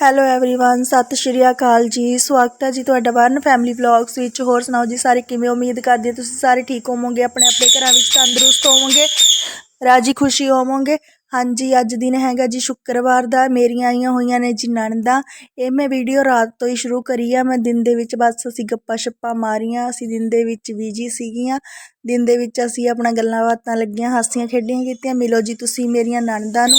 Hello everyone ਸਤਿ ਸ਼੍ਰੀ ਅਕਾਲ ਜੀ ਸਵਾਗਤ ਹੈ ਜੀ ਤੁਹਾਡਾ ਵਰਨ ਫੈਮਿਲੀ ਵਲੌਗਸ ਵਿੱਚ ਹੋਰ ਸੁਣਾਓ ਜੀ ਸਾਰੇ ਕਿਵੇਂ ਹੋ? ਉਮੀਦ ਕਰਦੀ ਹਾਂ ਤੁਸੀਂ ਸਾਰੇ ਠੀਕ ਹੋਵੋਗੇ ਆਪਣੇ ਆਪਣੇ ਘਰਾਂ ਵਿੱਚ ਤੰਦਰੁਸਤ ਹੋਵੋਗੇ ਰਾਜੀ ਖੁਸ਼ੀ ਹੋਵੋਗੇ ਹਾਂਜੀ ਅੱਜ ਦਿਨ ਹੈਗਾ ਜੀ ਸ਼ੁੱਕਰਵਾਰ ਦਾ ਮੇਰੀਆਂ ਆਈਆਂ ਹੋਈਆਂ ਨੇ ਜੀ ਨਣਦਾਂ ਇਹ ਮੈਂ ਵੀਡੀਓ ਰਾਤ ਤੋਂ ਹੀ ਸ਼ੁਰੂ ਕਰੀ ਆ ਮੈਂ ਦਿਨ ਦੇ ਵਿੱਚ ਬਸ ਅਸੀਂ ਗੱਪਾਂ ਸ਼ੱਪਾਂ ਮਾਰੀਆਂ ਅਸੀਂ ਦਿਨ ਦੇ ਵਿੱਚ ਬਿਜੀ ਸੀਗੀਆਂ ਦਿਨ ਦੇ ਵਿੱਚ ਅਸੀਂ ਆਪਣਾ ਗੱਲਾਂ ਬਾਤਾਂ ਲੱਗੀਆਂ ਹਾਸੀਆਂ ਖੇਡੀਆਂ ਕੀਤੀਆਂ ਮਿਲੋ ਜੀ ਤੁਸੀਂ ਮੇਰੀਆਂ ਨਣਦਾਂ ਨੂੰ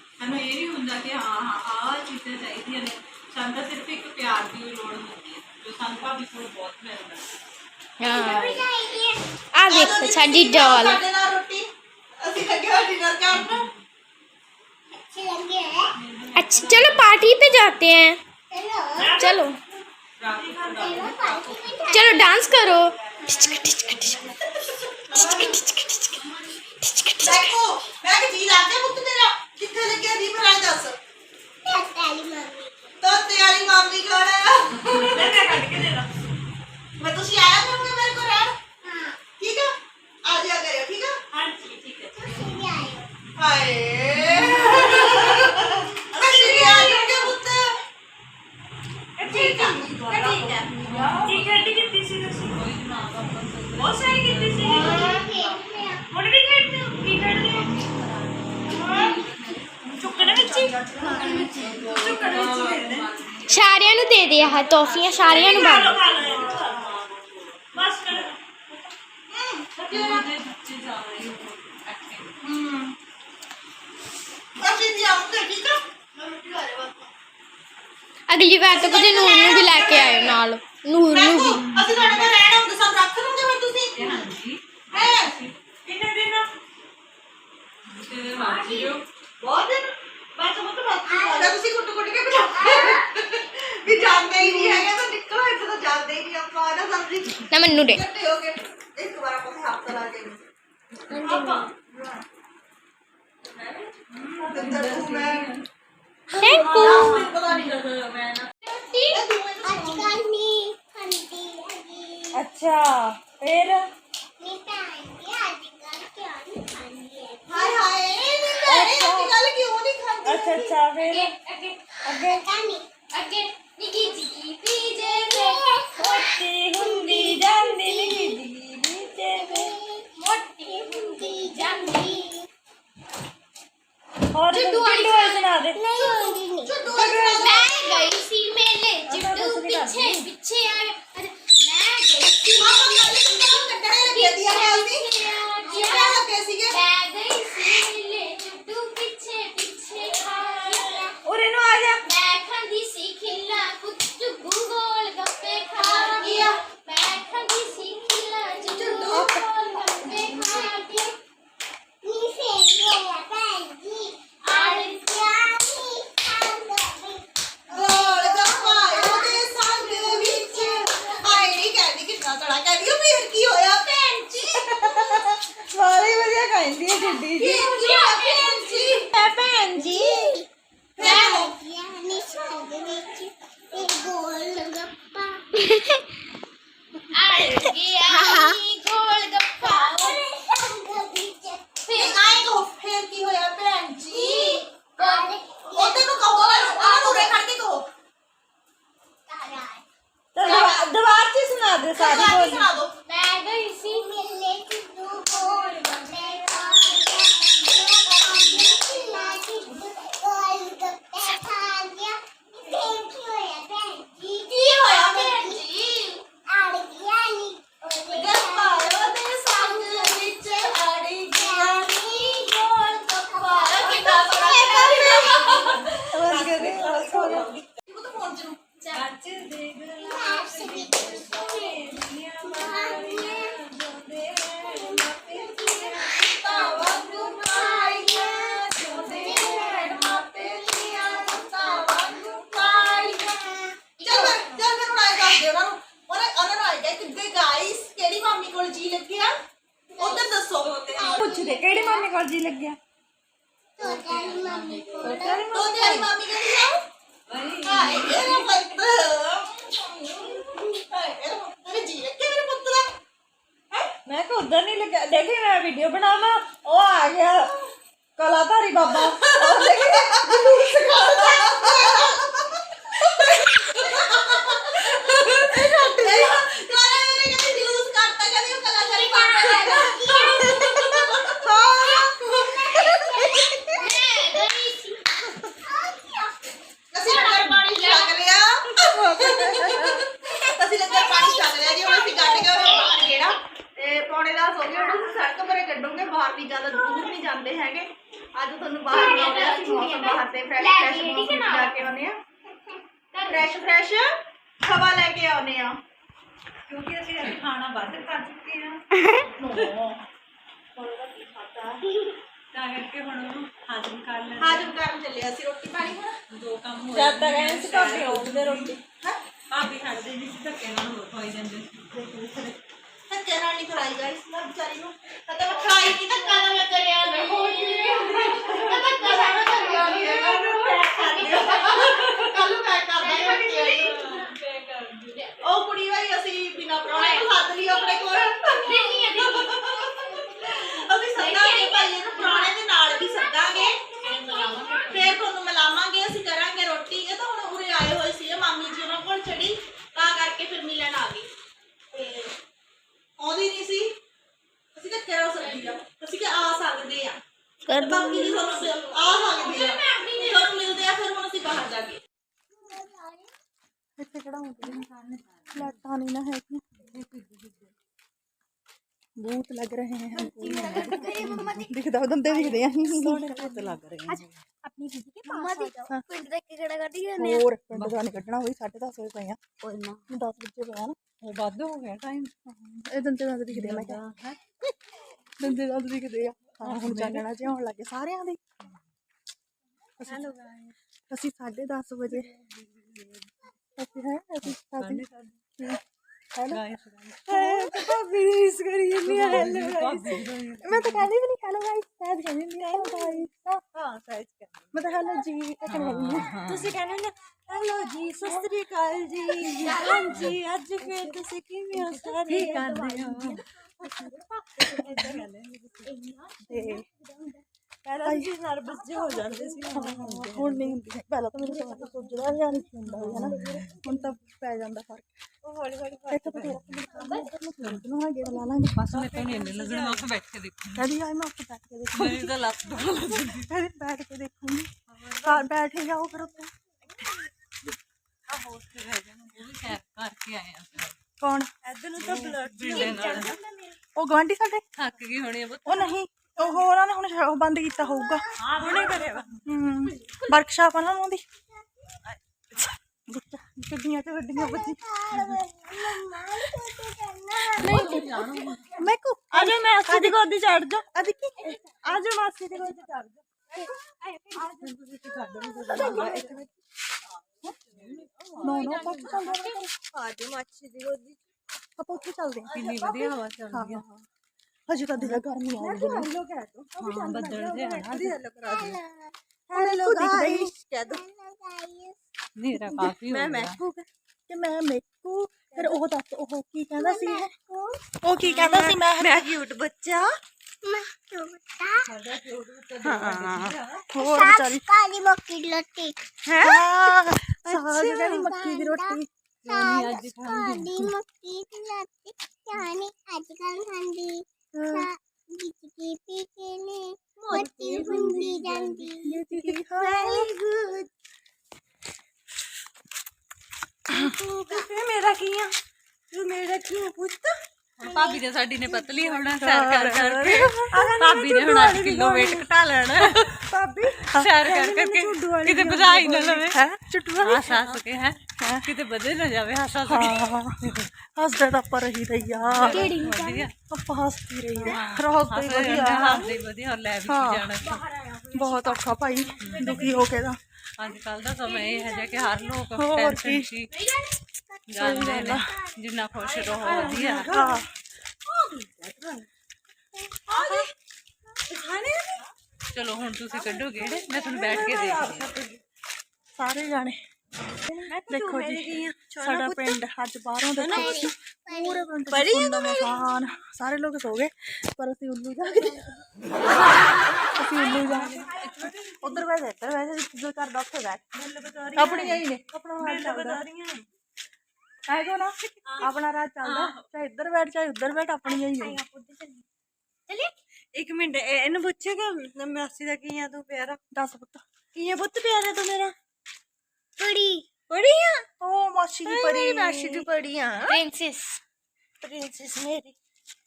ਸਾਨੂੰ ਇਹ ਵੀ ਹੁੰਦਾ ਕਿ ਹਾਂ ਹਾਂ ਆਹ ਚੀਜ਼ਾਂ ਚਾਹੀਦੀਆਂ ਨੇ ਸਾਨੂੰ ਤਾਂ ਸਿਰਫ ਇੱਕ ਪਿਆਰ ਦੀ ਹੀ ਲੋੜ ਹੁੰਦੀ ਹੈ ਜੋ ਸਾਨੂੰ ਭਾਬੀ ਕੋਲ ਬਹੁਤ ਮਿਲਦਾ हाँ आ देखो साडी डॉल ਸਾਡੇ ਨਾਲ ਰੋਟੀ ਅਸੀਂ ਲੱਗੇ ਹੋਏ ਡਿਨਰ ਕਰਨ अच्छा चलो पार्टी पे जाते हैं चलो चलो डांस करो ਦੇਖੋ ਮੈਂ ਕਿ ਜੀ ਲੱਗ ਗਿਆ ਪੁੱਤ ਤੇਰਾ ਕਿੱਥੇ ਲੱਗਿਆ ਜੀ ਭਰਾ ਦੱਸ? ਤੋਤੇ ਵਾਲੀ ਮਾਮੀ। ਕੋਲ ਮੈਂ ਕੱਢ ਕੇ ਦੇ ਦਾਂ। ਮੈਂ ਤੁਸੀਂ ਟੌਫੀਆਂ ਸਾਰਿਆਂ ਨੂੰ ਵੰਡ ਬਸ ਕਰ ਉਹਦੇ ਅਸੀਂ ਵੀ ਆਉਂਦੇ ਠੀਕ ਆ ਰੋਟੀ ਖਾ ਅਗਲੀ ਵਾਰ ਤੋਂ ਕੁਝ ਨੂਰ ਨੂੰ ਵੀ ਲੈ ਕੇ ਆਇਓ ਨਾਲ। ਨੂਰ ਨੂੰ ਵੀ। ਅਸੀਂ ਤੁਹਾਡੇ ਕੋਲ নুডে। ਹੋਰ ਚੁੱਡੂ ਵਾਲੀ ਚੁੱਡੂ ਵਾਲੀ ਸੁਣਾ ਦੇ। ਚੁੱਡੂ ਮੈਂ ਗਈ ਸੀ ਮੇਲੇ ਜਿੱਡੂ ਪਿੱਛੇ ਪਿੱਛੇ ਆਏ ਮੈਂ ਗਈ ਦੇਖੀ ਮੈਂ ਵੀਡੀਓ ਬਣਾਵਾਂ ਉਹ ਆ ਗਿਆ। ਕਲਾਧਾਰੀ ਬਾਬਾ। ਉਹ ਦੇਖੀ ਕਾਲੇ ਕਹਿੰਦੀ ਜਲੂਸ ਕੱਢਤਾ ਕਹਿੰਦੀ ਉਹ ਕਲਾਕਾਰੀ ਪਾਪਾ ਹੈਗਾ ਅਸੀਂ ਲੰਗਰ ਪਾਣੀ ਛਕ ਲਿਆ ਅਸੀਂ ਲੰਗਰ ਪਾਣੀ ਛਕ ਲਿਆ ਜੀ ਹੁਣ ਅਸੀਂ ਕੱਢ ਕੇ ਉਹ ਬਾਹਰ ਗੇੜਾ ਤੇ ਪੌਣੇ ਦਾ ਹੋ ਗਿਆ ਹੁਣ ਅਸੀਂ ਸੜਕ ਪਰੇ ਕੱਢੋਗੇ ਬਾਹਰ ਵੀ ਜ਼ਿਆਦਾ ਦੂਰ ਨਹੀਂ ਜਾਂਦੇ ਹੈਗੇ ਅੱਜ ਤੁਹਾਨੂੰ ਬਾਹਰ ਲੈ ਗਿਆ ਅਸੀਂ ਮੌਸਮ ਬਾਹਰ ਤੇ ਫਰੈਸ਼ ਫਰੈਸ਼ ਮੌਸਮ ਚ ਜਾ ਕੇ ਆਉਨੇ ਆ ਫਰੈਸ਼ ਫਰੈਸ਼ ਹਵਾ ਲੈ ਕੇ ਆਉਨੇ ਆ ਕਿਉਂਕਿ ਅਸੀਂ ਅੱਜ ਖਾਣਾ ਵੱਧ ਕਰ ਚੁੱਕੇ ਹਾਂ ਤਾਂ ਕਰਕੇ ਹੁਣ ਉਹਨੂੰ ਹਾਜ਼ਮ ਕਰ ਲੈਣਾ ਹਾਜ਼ਮ ਕਰਨ ਚੱਲੇ ਅਸੀਂ ਰੋਟੀ ਪਾਣੀ ਹੁਣ ਦੋ ਕੰਮ ਹੋ ਜਦ ਤੱਕ ਐਂ ਸੀ ਭਾਬੀ ਆਉਂਦੇ ਰੋਟੀ ਭਾਬੀ ਹਟਦੇ ਨਹੀਂ ਸੀ ਧੱਕੇ ਨਾਲ ਹੋਰ ਖਵਾਈ ਜਾਂਦੇ ਸੀ ਧੱਕੇ ਨਾਲ ਨਹੀਂ ਖਰਾਈ ਗਾਇਸ ਨਾ ਵਿਚਾਰੀ ਨੂੰ ਕਦੇ ਮੈਂ ਖਾਈ ਨਹੀਂ ਧੱਕਾ ਨਾ ਮੈਂ ਕਰਿਆ ਨਾ ਹੋ ਧੱਕਾ ਸਾਡਾ ਕਰਿਆ ਨਹੀਂ ਹੈਗਾ ਨੂੰ ਪੈਕ ਕਰ ਦਿਓ ਕੱਲ ਨੂੰ ਪੈਕ ਕਰ ਦਾਂਗੇ ਉਹ ਕੁੜੀ ਵਾਲੀ ਅਸੀਂ ਬਿਨਾ ਪ੍ਰਾਣੇ ਨੂੰ ਸੱਦ ਲਈ ਆਪਣੇ ਕੋਲ ਅਸੀਂ ਸੱਦਾਂਗੇ ਭਾਈ ਇਹਨੂੰ ਪ੍ਰਾਣੇ ਦੇ ਨਾਲ ਵੀ ਸੱਦਾਂਗੇ ਫੇਰ ਤੁਹਾਨੂੰ ਮਿਲਾਵਾਂਗੇ ਅਸੀਂ ਕਰਾਂਗੇ ਰੋਟੀ ਇਹ ਤਾਂ ਹੁਣ ਉਰੇ ਆਏ ਹੋਏ ਸੀ ਮਾਮੀ ਜੀ ਉਹਨਾਂ ਕੋਲ ਚੜੀ ਤਾਂ ਕਰਕੇ ਫਿਰ ਮਿਲਣ ਆ ਗਈ ਤੇ ਆਉਂਦੀ ਨਹੀਂ ਸੀ ਅਸੀਂ ਤਾਂ ਕਿਹੜਾ ਸਕਦੀ ਆ ਅਸੀਂ ਕਿ ਆ ਸਕਦੇ ਆ ਕਰ ਬਾਕੀ ਨਹੀਂ ਤੁਹਾਨੂੰ ਸ- ਆ ਸਕਦੇ ਆ ਤੁਹਾਨੂੰ ਮਿਲਦੇ ਆ ਫਿਰ ਹੁਣ ਅਸੀਂ ਬਾਹਰ ਜਾ ਕੇ ਇੱਥੇ ਕਿਹੜਾ ਹੁੰਦੀ ਲਾਟਾਂ ਨਹੀਂ ਨਾ ਹੈਗੀਆਂ ਬਹੁਤ ਲੱਗ ਰਹੇ ਹਨ ਦਿਖਦਾ ਦੰਦੇ ਦਿਖਦੇ ਆ ਸੋਹਣੇ ਬਹੁਤ ਲੱਗ ਰਹੇ ਹਨ ਆਪਣੀ ਦੀਦੀ ਕੇ ਪਾਸ ਆ ਜਾਓ ਪਿੰਡ ਦੇ ਕਿਹੜਾ ਕੱਢੀ ਹੋਰ ਪਿੰਡ ਦਾ ਨਹੀਂ ਕੱਢਣਾ ਹੋਈ 10:30 ਹੋਏ ਪਏ ਆ ਕੋਈ ਨਾ 10 ਵਜੇ ਪਿਆ ਨਾ ਉਹ ਵੱਧ ਹੋ ਗਿਆ ਟਾਈਮ ਇਹ ਦੰਦੇ ਦੰਦ ਦਿਖਦੇ ਆ ਮੈਂ ਕਿਹਾ ਦੰਦੇ ਦੰਦ ਦਿਖਦੇ ਆ ਹੁਣ ਚਾਨਣਾ ਜਿਹਾ ਹੋਣ ਲੱਗੇ ਸਾਰਿਆਂ ਦੇ। ਹੈਲੋ ਅਸੀਂ 10:30 ਵਜੇ। ਅਸੀਂ ਹੈ ਅਸੀਂ ਸਾਡੀ ਹੈਲੋ। ਭਾਬੀ ਕਰੀ ਆ ਹੈਲੋ ਮੈਂ ਤਾਂ ਕਹਿੰਦੀ ਵੀ ਨਹੀਂ ਹੈਲੋ ਗਾਇਸ ਸ਼ਾਇਦ ਕਹਿੰਦੀ ਨਹੀਂ ਹੈਲੋ ਗਾਇਸ ਹਾਂ ਸਾਈਜ਼ ਕਰ ਮੈਂ ਤਾਂ ਹੈਲੋ ਜੀ ਇਹ ਕਹਿੰਦੀ ਹਾਂ। ਤੁਸੀਂ ਕਹਿੰਦੇ ਨੇ ਹੈਲੋ ਜੀ ਸਤਿ ਸ੍ਰੀ ਅਕਾਲ ਜੀ ਹਾਂਜੀ ਅੱਜ ਫਿਰ ਤੁਸੀਂ ਕਿਵੇਂ ਹੋ ਸਾਰੇ? ਕੀ ਕਰਦੇ ਹੋ ਤੇ ਪਹਿਲਾਂ ਤੁਸੀਂ ਨਰਵਸ ਜਿਹੇ ਹੋ ਜਾਂਦੇ ਸੀ ਹੁਣ ਨਹੀਂ ਹੁੰਦੀ ਹੈ। ਪਹਿਲਾਂ ਤਾਂ ਮੈਨੂੰ ਸਮਾਂ ਤੋਂ ਸੁੱਜਦਾ ਜਾਂ ਨਹੀਂ ਹੁੰਦਾ ਹੈ ਨਾ ਹੁਣ ਤਾਂ ਪੈ ਜਾਂਦਾ ਫ਼ਰਕ ਉਹ ਹੌਲੀ ਹੌਲੀ ਇੱਥੇ ਤਾਂ ਥੋੜਾ ਨੂੰ ਆ ਗੇੜਾ ਲਾ ਲਾਂਗੇ ਬਸ ਮੈਂ ਤਾਂ ਨਹੀਂ ਇੰਨੇ ਲੱਗਣਾ ਮੈਂ ਉੱਥੇ ਬੈਠ ਕੇ ਦੇਖੂੰ ਕਦੀ ਆਈ ਮੈਂ ਉੱਥੇ ਬੈਠ ਕੇ ਦੇਖੂੰਗੀ ਮੇਰੀ ਤਾਂ ਲੱਤ ਦੁਖਣ ਲੱਗ ਜਾਂਦੀ ਕਦੀ ਬੈਠ ਕੇ ਦੇਖੂੰਗੀ ਘਰ ਬੈਠੇ ਜਾਓ ਫਿਰ ਉੱਥੇ ਆ ਹੋਸਟਲ ਰਹਿ ਜਾਣਾ ਉਹ ਵੀ ਸੈਰ ਕਰਕੇ ਆਏ ਆ ਕੌਣ? ਇੱਧਰ ਨੂੰ ਤਾਂ ਬਲੱਡ ਉਹ ਗਵਾਂਢੀ ਸਾਡੇ? ਥੱਕ ਗਈ ਹੋਣੀ ਉਹ ਨਹੀਂ ਉਹ ਉਹਨਾਂ ਨੇ ਹੁਣ ਉਹ ਬੰਦ ਕੀਤਾ ਹੋਊਗਾ। ਹਾਂ ਹੁਣੇ ਕਰਿਆ ਹੂੰ ਵਰਕਸ਼ਾਪ ਉਹਨਾਂ ਨੂੰ ਉਹਦੀ ਤੇ ਵੱਡੀਆਂ ਬੱਚੀ ਮੈਂ ਕੋ ਆ ਮੈਂ ਅਸੀ ਦੀ ਗੋਦੀ ਚੜ ਜਾ ਆ ਮਾਸੀ ਦੀ ਗੋਦੀ ਚੜ ਜਾ ਆਏ ਆਏ ਤੁਸੀਂ ਚੜ ਜਾ ਹਜੇ ਤਾਂ ਦਿਲ ਗਰਮੀ ਆ ਰਹੀ ਹੈ ਹਾਂ ਬੱਦਲ ਦੇ ਆ ਨਾ ਦਿਲ ਕਰਾ ਦੇ ਹੁਣ ਲੋਕ ਦਿਖਦਾ ਹੀ ਕਹਿ ਦੋ ਮੇਰਾ ਕਾਫੀ ਮੈਂ ਮੈਕੂ ਤੇ ਮੈਂ ਮੈਕੂ ਫਿਰ ਉਹ ਦੱਸ ਉਹ ਕੀ ਕਹਿੰਦਾ ਸੀ ਉਹ ਕੀ ਕਹਿੰਦਾ ਸੀ ਮੈਂ ਮੈਂ ਕਿਊਟ ਬੱਚਾ ਹੋਰ ਵਿਚਾਰੀ। ਕਾਲੀ ਮੱਕੀ ਲੱਟੀ ਹਾਂ? ਸਾਗ ਕਹਿੰਦੀ ਮੱਕੀ ਦੀ ਰੋਟੀ। ਨਹੀਂ ਅੱਜ ਕਾਲੀ ਮੱਕੀ ਦੀ ਲੱਟੀ ਜਾਨੀ ਅੱਜ ਕੱਲ ਠੰਡੀ ਜਿੱਕੀ ਪੀ ਕੇ ਨੇ ਮੋਟੀ ਹੁੰਦੀ ਜਾਂਦੀ। ਵੈਰੀ ਗੁੱਡ ਇਹ ਮੇਰਾ ਕੀ ਆ? ਤੂੰ ਮੇਰਾ ਕੀ ਪੁੱਤ? ਹੁਣ ਭਾਬੀ ਨੇ ਸਾਡੀ ਨੇ ਪਤਲੀ ਹੋਣਾ ਸੈਰ ਕਰ ਕਰਕੇ। ਭਾਬੀ ਨੇ ਹੁਣ 8 ਕਿਲੋ weight ਘਟਾ ਲੈਣਾ। ਭਾਬੀ ਸੈਰ ਕਰ ਕਰਕੇ ਕਿਤੇ ਵਧਾਈ ਨਾ ਲਵੇ। ਹੈ? ਚਟੂਆ ਹੱਸ ਹੱਸ ਕੇ ਹੈ? ਕਿਤੇ ਵਧੇ ਨਾ ਜਾਵੇ ਹੱਸ ਹੱਸ ਕੇ। ਹੱਸਦਾ ਤਾਂ ਆਪਾਂ ਰਹੀ ਰਹੀ ਆ ਕਿਹੜੀ ਵਧੀਆ। ਆਪਾਂ ਹੱਸਦੀ ਰਹੀ ਆ ਰਾਤ ਤੇ ਵਧੀਆ। ਹੱਸਦੇ ਵਧੀਆ ਲੈ ਵੀ ਜਾਣਾ। ਬਹੁਤ ਔਖਾ ਭਾਈ ਦੁਖੀ ਹੋ ਕੇ ਦਾ ਅੱਜ ਕੱਲ ਦਾ ਸਮਾਂ ਇਹ ਹੈ ਕਿ ਹਰ ਲੋਕ ਟੈਨਸ਼ਨ। ਸੀ ਜਾਂਦੇ ਨੇ ਜਿੰਨਾ ਖੁਸ਼ ਰਹੋ ਵਧੀਆ ਹਾਂ ਖਾਣੇ ਚਲੋ ਹੁਣ ਤੁਸੀਂ ਕੱਢੋ ਗੇੜੇ ਮੈਂ ਤੁਹਾਨੂੰ ਬੈਠ ਕੇ ਦੇਖਦੀ ਸਾਰੇ ਜਾਣੇ ਦੇਖੋ ਜੀ ਸਾਡਾ ਪਿੰਡ ਅੱਜ ਬਾਹਰੋਂ ਦੇਖੋ ਤੁਸੀਂ ਪੂਰੇ ਪਿੰਡ ਪੜੀ ਮਕਾਨ ਸਾਰੇ ਲੋਕ ਸੋ ਗਏ ਪਰ ਅਸੀਂ ਉੱਲੂ ਜਾ ਕੇ ਅਸੀਂ ਉੱਲੂ ਜਾ ਕੇ ਉਧਰ ਬੈਠ ਇੱਧਰ ਬੈਠ ਜਿੱਧਰ ਕਰਦਾ ਉੱਥੇ ਬੈਠ ਆਪਣੀਆਂ ਹੀ। ਨੇ ਆਪਣਾ ਰਾਜ ਚੱਲਦਾ। ਹੈ। ਆਪਣਾ ਚਾਹੇ ਇੱਧਰ ਬੈਠ ਚਾਹੇ ਉੱਧਰ ਬੈਠ ਆਪਣੀਆਂ ਹੀ ਨੇ ਇੱਕ ਮਿੰਟ ਇਹ- ਇਹਨੂੰ ਪੁੱਛੇਗਾ ਮਾਸੀ ਦਾ ਕੀ ਆ ਤੂੰ ਪਿਆਰਾ ਦੱਸ ਪੁੱਤ। ਕੀ ਆ ਪੁੱਤ ਪਿਆਰਾ ਤੂੰ ਮੇਰਾ? ਕੁੜੀ ਪੜੀ ਆ? ਓ ਮਾਸੀ ਦੀ ਪਰੀ ਮਾਸੀ ਦੀ ਪੜੀ ਆ। ਪ੍ਰਿੰਸੈਸ। ਪ੍ਰਿੰਸੈਸ ਮੇਰੀ।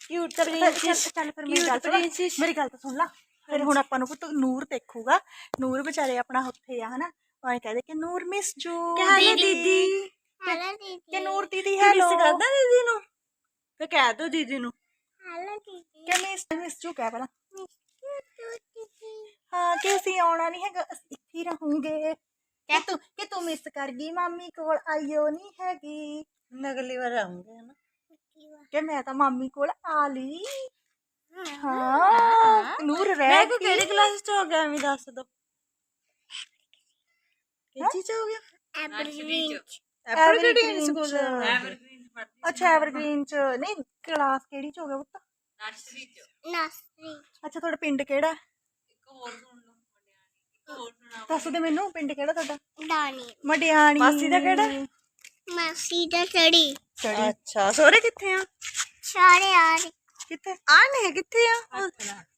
ਕਿਊਟ ਤਾਂ ਪ੍ਰਿੰਸੈਸ। ਚੱਲ ਫਿਰ ਮੇਰੀ ਗੱਲ ਸੁਣ ਮੇਰੀ ਗੱਲ ਤਾਂ ਸੁਣ ਲਾ। ਫਿਰ ਹੁਣ ਆਪਾਂ ਨੂੰ ਪੁੱਤ ਨੂਰ ਦੇਖੂਗਾ। ਨੂਰ ਵਿਚਾਰੇ ਆਪਣਾ ਉੱਥੇ ਆ ਹਨਾ? ਉਹ ਕਹਦੇ ਕਿ ਨੂਰ ਮਿਸ ਜੂ ਹਾਲੇ ਦੀਦੀ। ਹੈਲੋ ਦੀਦੀ। ਕਿ ਨੂਰ ਦੀਦੀ ਮਿਸ ਹੈਲੋ ਕਰਦਾ ਦੀਦੀ ਨੂੰ? ਤੇ ਕਹਿ ਦੋ ਦੀਦੀ ਨੂੰ। ਹੈਲੋ ਦੀਦੀ। ਕਿ ਮਿਸ ਮਿਸ ਜੂ ਕਹਿ ਪਹਿਲਾਂ। ਮਿਸ ਹਾਂ ਕਿ ਅਸੀਂ ਆਉਣਾ ਨਹੀਂ ਹੈਗਾ ਅਸੀਂ ਇੱਥੇ ਹੀ ਰਹੂਗੇ। ਕਿ ਤੂੰ ਕਿ ਤੂੰ ਮਿਸ ਕਰ ਗਈ ਮਾਮੀ ਕੋਲ ਆਇਓ ਨਹੀਂ ਹੈਗੀ। ਅਗਲੀ ਵਾਰ ਆਉਂਗੇ ਹਨਾ। ਕਿ ਮੈਂ ਤਾਂ ਮਾਮੀ ਕੋਲ ਆ ਲਈ। ਹਾਂ। ਨੂਰ ਰਹਿ ਮੈਂ ਕੋ ਕਿਹੜੀ ਕਲਾਸ ਚ ਹੋ ਗਿਆ ਐਵੇਂ ਦੱਸ ਦੋ। ਕਿੱਥੇ ਚ ਹੋ ਗਿਆ? ਐਵਰਗ੍ਰੀਨ ਐਵਰਗ੍ਰੀਨ ਸਕੂਲ ਚ। ਅੱਛਾ ਐਵਰਗ੍ਰੀਨ ਚ। ਨਹੀਂ ਕਲਾਸ ਕਿਹੜੀ ਚ ਹੋ ਗਿਆ ਪੁੱਤ? ਨਰਸਰੀ ਚ। ਨਸਰੀ ਅੱਛਾ ਤੁਹਾਡਾ ਪਿੰਡ ਕਿਹੜਾ? ਇੱਕ ਹੋਰ ਸੁਣ ਲਓ ਇੱਕ ਹੋਰ ਸੁਣਾ ਦੱਸ ਦੇ ਮੈਨੂੰ ਪਿੰਡ ਕਿਹੜਾ ਤੁਹਾਡਾ? ਦਾਨੀ ਮਡਿਆਣੀ। ਮਾਸੀ ਦਾ ਕਿਹੜਾ? ਮਾਸੀ ਦਾ ਚੜੀ। ਅੱਛਾ ਸੋਰੇ ਕਿੱਥੇ ਆ? ਸਾਰੇ ਆ ਰਹੇ। ਕਿੱਥੇ? ਆ ਨੇ ਕਿੱਥੇ ਆ?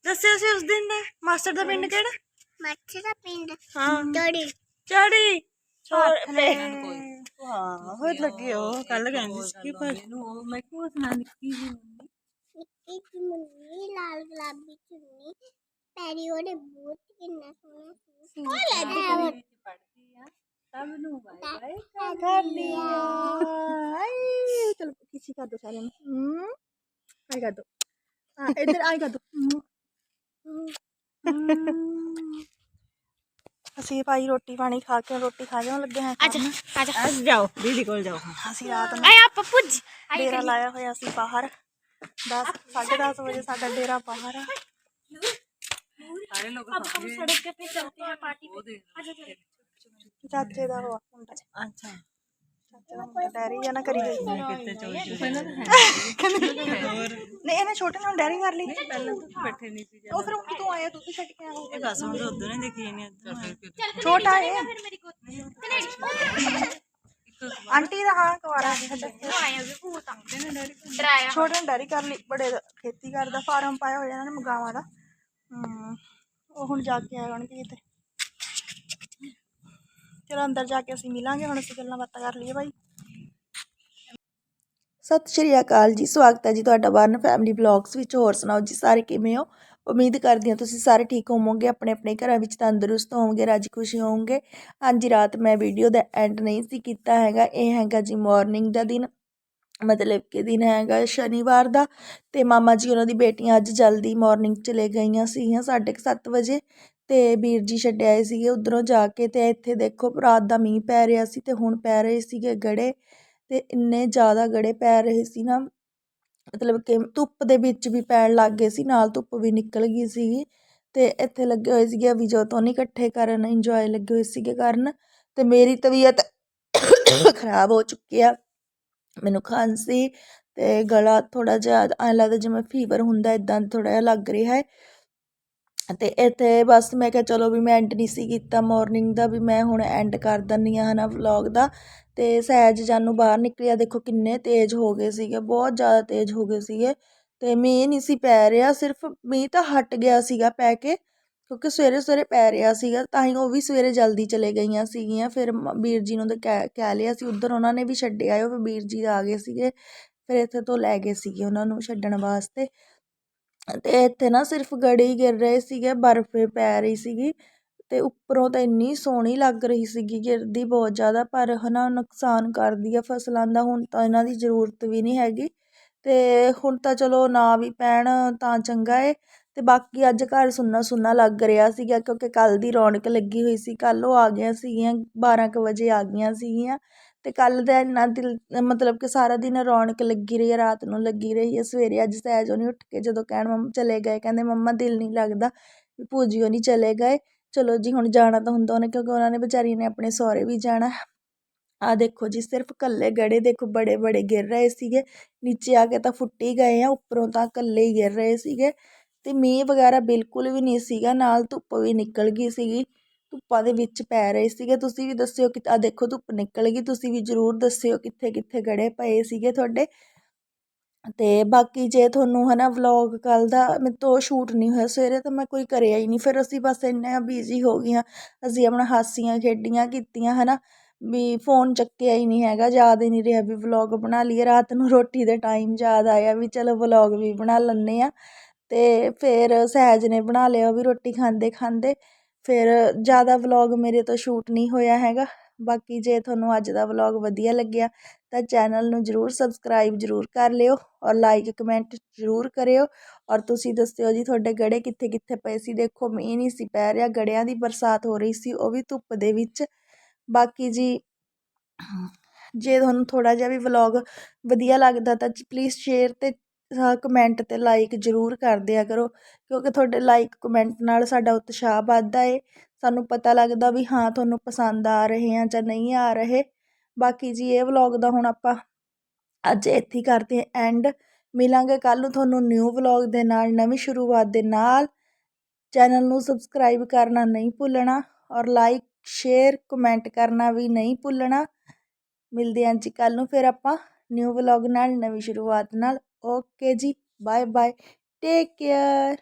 ਦੱਸਿਆ ਸੀ ਉਸ ਦਿਨ ਨੇ ਮਾਸਟਰ ਦਾ ਪਿੰਡ ਕਿਹੜਾ? ਮੱਛੀ ਦਾ ਪਿੰਡ। ਹਾਂ। ਚੜੀ। ਚੜੀ। ਛੋੜ ਨੇ। ਹਾਂ ਹੋਰ ਲੱਗੇ ਉਹ ਕੱਲ ਕਹਿੰਦੀ ਸੀ ਪਰ ਮੈਂ ਕਿਹਾ ਸੁਣਾ ਨਿੱਕੀ ਜੀ ਨਿੱਕੀ ਜਿਹੀ ਮੁੰਨੀ ਲਾਲ ਗੁਲਾਬੀ ਚੁੰਨੀ ਪੈਰੀ ਉਹਦੇ ਬੂਟ ਕਿੰਨਾ ਸੋਹਣਾ ਸੀ ਉਹ ਲੈ ਦੇ ਪੜਦੀ ਆ ਸਭ ਨੂੰ ਬਾਏ ਬਾਏ ਕਰ ਲਿਆ ਆਈ ਚਲ ਕਿਸੇ ਕਰ ਦੋ ਸਾਰਿਆਂ ਨੂੰ। ਹਮ ਆਈ ਕਰ ਦੋ। ਹਾਂ ਇੱਧਰ ਆਈ ਕਰ ਦੋ। ਅਸੀਂ ਭਾਈ ਰੋਟੀ ਪਾਣੀ ਖਾ ਕੇ ਰੋਟੀ ਖਾ ਜਾਣ ਲੱਗੇ ਹਾਂ ਆਜਾ ਆਜਾ ਅੱਜ ਜਾਓ ਦੀਦੀ ਕੋਲ ਜਾਓ ਅਸੀਂ ਰਾਤ ਨੂੰ ਆਏ ਆਪਾਂ ਪੁੱਜ ਡੇਰਾ ਲਾਇਆ ਹੋਇਆ ਸੀ ਬਾਹਰ 10 10:30 ਵਜੇ ਸਾਡਾ ਡੇਰਾ ਬਾਹਰ ਆ ਸਾਰੇ ਲੋਕ हम सड़क पे पे चलते हैं पार्टी ਉਹ ਦੇ ਚਾਚੇ ਦਾ ਹੋਆ ਮੁੰਡਾ ਅੱਛਾ ਚਾਚੇ ਦਾ ਮੁੰਡਾ ਡੈਰੀ ਜਾਂ ਨਾ ਕਰੀ ਗਈ। ਕਿੱਥੇ ਚੋਰੀ ਹੋਰ। ਨਹੀਂ ਇਹਨੇ ਛੋਟੇ ਨਾਲ ਡੈਰੀ ਕਰ ਲਈ। ਪਹਿਲਾਂ ਆਂਟੀ ਦਾ ਹਾਂ ਕੁਵਾਰਾ ਛੋਟੇ ਨਾਲ ਡੈਰੀ ਕਰ ਲਈ ਬੜੇ ਖੇਤੀ ਕਰਦਾ ਫਾਰਮ ਪਾਇਆ ਹੋਇਆ ਇਹਨਾਂ ਨੇ ਮਗਾਵਾਂ ਉਹ ਹੁਣ ਜਾ ਕੇ ਆਉਣਗੇ ਚਲੋ ਅੰਦਰ ਜਾ ਕੇ ਅਸੀਂ ਮਿਲਾਂਗੇ, ਹੁਣ ਅਸੀਂ ਗੱਲਾਂ ਬਾਤਾਂ ਕਰ ਲਈਏ ਭਾਈ ਸਤਿ ਸ਼੍ਰੀ ਅਕਾਲ ਜੀ, ਸਵਾਗਤ ਹੈ ਜੀ ਤੁਹਾਡਾ ਵਰਨ ਫੈਮਿਲੀ ਵਲੌਗਸ ਵਿੱਚ। ਹੋਰ ਸੁਣਾਓ ਜੀ ਸਾਰੇ ਕਿਵੇਂ ਹੋ? ਉਮੀਦ ਕਰਦੀ ਹਾਂ ਤੁਸੀਂ ਸਾਰੇ ਠੀਕ ਹੋਵੋਗੇ, ਆਪਣੇ ਆਪਣੇ ਘਰਾਂ ਵਿੱਚ ਤੰਦਰੁਸਤ ਹੋਵੋਗੇ, ਰਾਜੀ ਖੁਸ਼ੀ ਹੋਵੋਗੇ। ਹਾਂਜੀ ਰਾਤ ਮੈਂ ਵੀਡੀਓ ਦਾ ਐਂਡ ਨਹੀਂ ਸੀ ਕੀਤਾ ਹੈਗਾ, ਇਹ ਹੈਗਾ ਜੀ ਮਾਰਨਿੰਗ ਦਾ ਦਿਨ। ਮਤਲਬ ਕਿ ਦਿਨ ਹੈਗਾ ਸ਼ਨੀਵਾਰ ਦਾ, ਤੇ ਮਾਮਾ ਜੀ ਉਹਨਾਂ ਦੀ ਬੇਟੀਆਂ ਅੱਜ ਜਲਦੀ ਮਾਰਨਿੰਗ ਚਲੇ ਗਈਆਂ ਸੀਗੀਆਂ ਸਾਢੇ ਕੁ ਸੱਤ ਵਜੇ। ਅਤੇ ਵੀਰ ਜੀ ਛੱਡ ਆਏ ਸੀਗੇ ਉੱਧਰੋਂ ਜਾ ਕੇ ਅਤੇ ਇੱਥੇ ਦੇਖੋ ਰਾਤ ਦਾ ਮੀਂਹ ਪੈ ਰਿਹਾ ਸੀ ਅਤੇ ਹੁਣ ਪੈ ਰਹੇ ਸੀਗੇ ਗੜੇ ਅਤੇ ਇੰਨੇ ਜ਼ਿਆਦਾ ਗੜੇ ਪੈ ਰਹੇ ਸੀ ਨਾ, ਮਤਲਬ ਕਿ ਧੁੱਪ ਦੇ ਵਿੱਚ ਵੀ ਪੈਣ ਲੱਗ ਗਏ ਸੀ, ਨਾਲ ਧੁੱਪ ਵੀ ਨਿਕਲ ਗਈ ਸੀਗੀ ਅਤੇ ਇੱਥੇ ਲੱਗੇ ਹੋਏ ਸੀਗੇ ਵੀ ਜੋ ਤੋਂ ਨਹੀਂ ਇਕੱਠੇ ਕਰਨ ਇੰਜੋਏ ਲੱਗੇ ਹੋਏ ਸੀਗੇ ਕਰਨ ਅਤੇ ਮੇਰੀ ਤਬੀਅਤ ਖਰਾਬ ਹੋ ਚੁੱਕੀ ਆ, ਮੈਨੂੰ ਖਾਂਸੀ ਅਤੇ ਗਲਾ ਥੋੜ੍ਹਾ ਜਿਹਾ ਐਂ ਲੱਗਦਾ ਜਿਵੇਂ ਫੀਵਰ ਹੁੰਦਾ ਇੱਦਾਂ ਥੋੜ੍ਹਾ ਜਿਹਾ ਲੱਗ ਰਿਹਾ ਹੈ ਅਤੇ ਇੱਥੇ ਬਸ ਮੈਂ ਕਿਹਾ ਚਲੋ ਵੀ ਮੈਂ ਐਂਡ ਨਹੀਂ ਸੀ ਕੀਤਾ ਮੋਰਨਿੰਗ ਦਾ, ਵੀ ਮੈਂ ਹੁਣ ਐਂਡ ਕਰ ਦਿੰਦੀ ਹਾਂ ਹੈ ਨਾ ਵਲੌਗ ਦਾ। ਅਤੇ ਸਹਿਜ ਜਾਨੂੰ ਬਾਹਰ ਨਿਕਲਿਆ, ਦੇਖੋ ਕਿੰਨੇ ਤੇਜ਼ ਹੋ ਗਏ ਸੀਗੇ, ਬਹੁਤ ਜ਼ਿਆਦਾ ਤੇਜ਼ ਹੋ ਗਏ ਸੀਗੇ। ਅਤੇ ਮੀਂਹ ਨਹੀਂ ਸੀ ਪੈ ਰਿਹਾ, ਸਿਰਫ ਮੀਂਹ ਤਾਂ ਹਟ ਗਿਆ ਸੀਗਾ ਪੈ ਕੇ, ਕਿਉਂਕਿ ਸਵੇਰੇ ਸਵੇਰੇ ਪੈ ਰਿਹਾ ਸੀਗਾ, ਤਾਂ ਹੀ ਉਹ ਵੀ ਸਵੇਰੇ ਜਲਦੀ ਚਲੇ ਗਈਆਂ ਸੀਗੀਆਂ। ਫਿਰ ਵੀਰ ਜੀ ਨੂੰ ਤਾਂ ਕਹਿ ਕਹਿ ਲਿਆ ਸੀ, ਉੱਧਰ ਉਹਨਾਂ ਨੇ ਵੀ ਛੱਡਿਆ ਆਇਓ ਫਿਰ ਵੀਰ ਜੀ ਆ ਗਏ ਸੀਗੇ, ਫਿਰ ਇੱਥੇ ਤੋਂ ਲੈ ਗਏ ਸੀਗੇ ਉਹਨਾਂ ਨੂੰ ਛੱਡਣ ਵਾਸਤੇ। ਅਤੇ ਇੱਥੇ ਨਾ ਸਿਰਫ ਗੜੇ ਹੀ ਗਿਰ ਰਹੇ ਸੀਗੇ, ਬਰਫ਼ ਪੈ ਰਹੀ ਸੀਗੀ ਅਤੇ ਉੱਪਰੋਂ ਤਾਂ ਇੰਨੀ ਸੋਹਣੀ ਲੱਗ ਰਹੀ ਸੀਗੀ ਗਿਰਦੀ ਬਹੁਤ ਜ਼ਿਆਦਾ, ਪਰ ਹੈ ਨਾ ਨੁਕਸਾਨ ਕਰਦੀ ਆ ਫਸਲਾਂ ਦਾ, ਹੁਣ ਤਾਂ ਇਹਨਾਂ ਦੀ ਜ਼ਰੂਰਤ ਵੀ ਨਹੀਂ ਹੈਗੀ ਅਤੇ ਹੁਣ ਤਾਂ ਚਲੋ ਨਾ ਵੀ ਪੈਣ ਤਾਂ ਚੰਗਾ ਏ ਅਤੇ ਬਾਕੀ ਅੱਜ ਘਰ ਸੁੰਨਾ ਸੁੰਨਾ ਲੱਗ ਰਿਹਾ ਸੀਗਾ ਕਿਉਂਕਿ ਕੱਲ੍ਹ ਦੀ ਰੌਣਕ ਲੱਗੀ ਹੋਈ ਸੀ, ਕੱਲ੍ਹ ਉਹ ਆ ਗਈਆਂ ਸੀਗੀਆਂ 12 ਕੁ ਵਜੇ ਆ ਗਈਆਂ ਸੀਗੀਆਂ ਅਤੇ ਕੱਲ੍ਹ ਦਾ ਇੰਨਾ ਦਿਲ, ਮਤਲਬ ਕਿ ਸਾਰਾ ਦਿਨ ਰੌਣਕ ਲੱਗੀ ਰਹੀ ਹੈ ਰਾਤ ਨੂੰ ਲੱਗੀ ਰਹੀ ਹੈ ਸਵੇਰੇ ਅੱਜ ਸਹਿਜ ਉਹਨੇ ਉੱਠ ਕੇ ਜਦੋਂ ਕਹਿਣ ਮੰਮਾ ਚਲੇ ਗਏ, ਕਹਿੰਦੇ ਮੰਮਾ ਦਿਲ ਨਹੀਂ ਲੱਗਦਾ ਵੀ ਭੂਜੀ ਉਹ ਨਹੀਂ ਚਲੇ ਗਏ, ਚਲੋ ਜੀ ਹੁਣ ਜਾਣਾ ਤਾਂ ਹੁੰਦਾ ਉਹਨੇ, ਕਿਉਂਕਿ ਉਹਨਾਂ ਨੇ ਵਿਚਾਰੀ ਨੇ ਆਪਣੇ ਸਹੁਰੇ ਵੀ ਜਾਣਾ। ਆ ਦੇਖੋ ਜੀ, ਸਿਰਫ ਕੱਲੇ ਗੜੇ ਦੇਖੋ, ਬੜੇ ਬੜੇ ਗਿਰ ਰਹੇ ਸੀਗੇ, ਨੀਚੇ ਆ ਕੇ ਤਾਂ ਫੁੱਟੀ ਗਏ ਆ, ਉੱਪਰੋਂ ਤਾਂ ਕੱਲੇ ਹੀ ਗਿਰ ਰਹੇ ਸੀਗੇ, ਤੇ ਮੀਂਹ ਵਗੈਰਾ ਬਿਲਕੁਲ ਵੀ ਨਹੀਂ ਸੀਗਾ, ਨਾਲ ਧੁੱਪ ਵੀ ਨਿਕਲ ਗਈ ਸੀਗੀ। ਧੁੱਪਾਂ ਦੇ ਵਿੱਚ ਪੈ ਰਹੇ ਸੀਗੇ। ਤੁਸੀਂ ਵੀ ਦੱਸਿਓ ਕਿ ਆ ਦੇਖੋ ਧੁੱਪ ਨਿਕਲ ਗਈ। ਤੁਸੀਂ ਵੀ ਜ਼ਰੂਰ ਦੱਸਿਓ ਕਿੱਥੇ ਕਿੱਥੇ ਗੜੇ ਪਏ ਸੀਗੇ ਤੁਹਾਡੇ। ਅਤੇ ਬਾਕੀ ਜੇ ਤੁਹਾਨੂੰ ਹੈ ਨਾ ਵਲੋਗ ਕੱਲ੍ਹ ਦਾ ਮੇਰੇ ਤੋਂ ਸ਼ੂਟ ਨਹੀਂ ਹੋਇਆ, ਸਵੇਰੇ ਤਾਂ ਮੈਂ ਕੋਈ ਕਰਿਆ ਹੀ ਨਹੀਂ। ਫਿਰ ਅਸੀਂ ਬਸ ਇੰਨੇ ਬਿਜ਼ੀ ਹੋ ਗਈਆਂ। ਅਸੀਂ ਆਪਣਾ ਹਾਸੀਆਂ ਖੇਡੀਆਂ ਕੀਤੀਆਂ ਹੈ ਨਾ ਵੀ ਫੋਨ ਚੱਕਿਆ ਹੀ ਨਹੀਂ ਹੈਗਾ, ਯਾਦ ਹੀ ਨਹੀਂ ਰਿਹਾ ਵੀ ਵਲੋਗ ਬਣਾ ਲਈਏ। ਰਾਤ ਨੂੰ ਰੋਟੀ ਦੇ ਟਾਈਮ ਯਾਦ ਆਇਆ ਵੀ ਚਲੋ ਵਲੋਗ ਵੀ ਬਣਾ ਲੈਂਦੇ ਹਾਂ। ਅਤੇ ਫਿਰ ਸਹਿਜ ਨੇ ਬਣਾ ਲਿਆ ਉਹ ਵੀ ਰੋਟੀ ਖਾਂਦੇ ਖਾਂਦੇ ਫਿਰ ਜ਼ਿਆਦਾ ਵਲੋਗ ਮੇਰੇ ਤੋਂ ਸ਼ੂਟ ਨਹੀਂ ਹੋਇਆ ਹੈਗਾ। ਬਾਕੀ ਜੇ ਤੁਹਾਨੂੰ ਅੱਜ ਦਾ ਵਲੋਗ ਵਧੀਆ ਲੱਗਿਆ ਤਾਂ ਚੈਨਲ ਨੂੰ ਜਰੂਰ ਸਬਸਕ੍ਰਾਈਬ ਜਰੂਰ ਕਰ ਲਿਓ ਔਰ ਲਾਈਕ ਕਮੈਂਟ ਜਰੂਰ ਕਰਿਓ। ਔਰ ਤੁਸੀਂ ਦੱਸਿਓ ਜੀ ਤੁਹਾਡੇ ਗੜੇ ਕਿੱਥੇ ਕਿੱਥੇ ਪਏ ਸੀ। ਦੇਖੋ ਮੀਂਹ ਨਹੀਂ ਸੀ ਪੈ ਰਿਹਾ, ਗੜਿਆਂ ਦੀ ਬਰਸਾਤ ਹੋ ਰਹੀ ਸੀ, ਉਹ ਵੀ ਧੁੱਪ ਦੇ ਵਿੱਚ। ਬਾਕੀ ਜੀ, ਜੇ ਤੁਹਾਨੂੰ ਥੋੜਾ ਜਿਹਾ ਵੀ ਵਲੌਗ ਵਧੀਆ ਲੱਗਦਾ ਤਾਂ ਪਲੀਜ਼ ਸ਼ੇਅਰ ਤੇ ਕਮੈਂਟ ਅਤੇ ਲਾਈਕ ਜਰੂਰ ਕਰ ਦਿਆ ਕਰੋ, ਕਿਉਂਕਿ ਤੁਹਾਡੇ ਲਾਈਕ ਕਮੈਂਟ ਨਾਲ ਸਾਡਾ ਉਤਸ਼ਾਹ ਵੱਧਦਾ ਏ। ਸਾਨੂੰ ਪਤਾ ਲੱਗਦਾ ਵੀ ਹਾਂ, ਤੁਹਾਨੂੰ ਪਸੰਦ ਆ ਰਹੇ ਆ ਜਾਂ ਨਹੀਂ ਆ ਰਹੇ। ਬਾਕੀ ਜੀ, ਇਹ ਵਲੋਗ ਦਾ ਹੁਣ ਆਪਾਂ ਅੱਜ ਇੱਥੇ ਹੀ ਕਰਦੇ ਹਾਂ ਐਂਡ ਮਿਲਾਂਗੇ ਕੱਲ੍ਹ ਨੂੰ ਤੁਹਾਨੂੰ ਨਿਊ ਵਲੋਗ ਦੇ ਨਾਲ, ਨਵੀਂ ਸ਼ੁਰੂਆਤ ਦੇ ਨਾਲ। ਚੈਨਲ ਨੂੰ ਸਬਸਕ੍ਰਾਈਬ ਕਰਨਾ ਨਹੀਂ ਭੁੱਲਣਾ ਔਰ ਲਾਈਕ ਸ਼ੇਅਰ ਕਮੈਂਟ ਕਰਨਾ ਵੀ ਨਹੀਂ ਭੁੱਲਣਾ। ਮਿਲਦੇ ਹਾਂ ਜੀ ਕੱਲ੍ਹ ਨੂੰ, ਫਿਰ ਆਪਾਂ ਨਿਊ ਵਲੌਗ ਨਾਲ, ਨਵੀਂ ਸ਼ੁਰੂਆਤ ਨਾਲ। ਓਕੇ ਜੀ ਬਾਏ ਬਾਏ ਟੇਕ ਕੇਅਰ